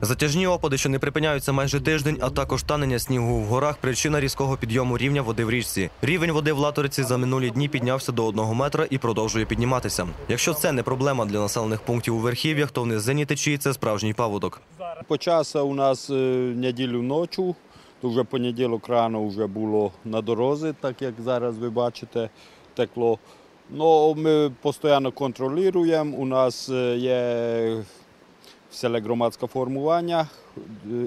Затяжні опади, що не припиняються майже тиждень, а також танення снігу в горах, причина різкого підйому рівня води в річці. Рівень води в Латориці за минулі дні піднявся до одного метра і продовжує підніматися. Якщо це не проблема для населених пунктів у верхів'ях, то в низині течії це справжній паводок. Почався у нас е, неділю ночі, то вже понеділок рано вже було на дорозі, так як зараз ви бачите, текло. Ну, ми постійно контролюємо. У нас е, є все громадське формування,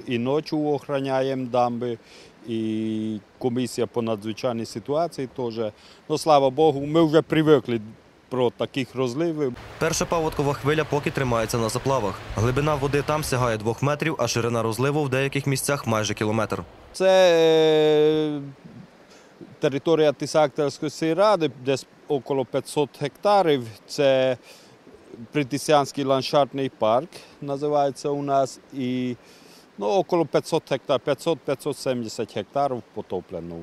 і ночі охороняємо дамби, і комісія по надзвичайній ситуації теж. Ну, слава Богу, ми вже привикли про таких розливів. Перша паводкова хвиля поки тримається на заплавах. Глибина води там сягає двох метрів, а ширина розливу в деяких місцях майже кілометр. Це е, територія Тисактельської сільради, десь около 500 гектарів. Це Притисянський ландшафтний парк, називається у нас. І ну, около 500 гектар, 500-570 гектарів потоплено.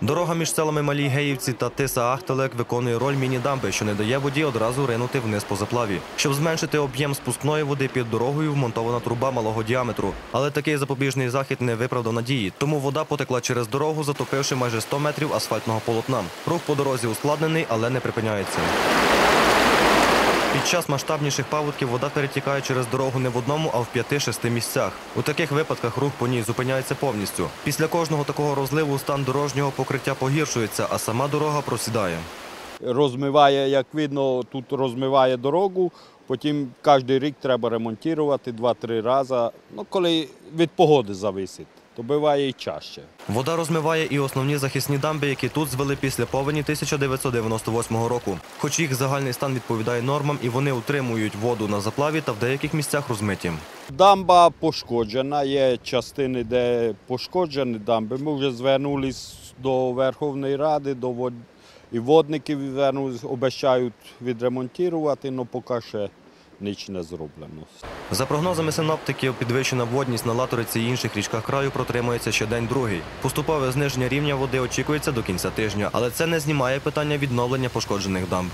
Дорога між селами Малі Геївці та Тиса Ахтелек виконує роль міні-дамби, що не дає воді одразу ринути вниз по заплаві. Щоб зменшити об'єм спускної води під дорогою, вмонтована труба малого діаметру. Але такий запобіжний захід не виправдав надії, тому вода потекла через дорогу, затопивши майже 100 метрів асфальтного полотна. Рух по дорозі ускладнений, але не припиняється. Під час масштабніших паводків вода перетікає через дорогу не в одному, а в п'яти-шести місцях. У таких випадках рух по ній зупиняється повністю. Після кожного такого розливу стан дорожнього покриття погіршується, а сама дорога просідає. Розмиває, як видно, тут розмиває дорогу. Потім кожен рік треба ремонтувати 2-3 рази. Ну, коли від погоди зависить, то буває і чаще. Вода розмиває і основні захисні дамби, які тут звели після повені 1998 року. Хоч їх загальний стан відповідає нормам, і вони утримують воду на заплаві та в деяких місцях розмиті. Дамба пошкоджена, є частини, де пошкоджені дамби. Ми вже звернулись до Верховної Ради, до вод... і водників звернулись, обіцяють відремонтувати, але поки ще ніч не зроблено. За прогнозами синоптиків, підвищена водність на Латориці і інших річках краю протримується ще день другий. Поступове зниження рівня води очікується до кінця тижня, але це не знімає питання відновлення пошкоджених дамб.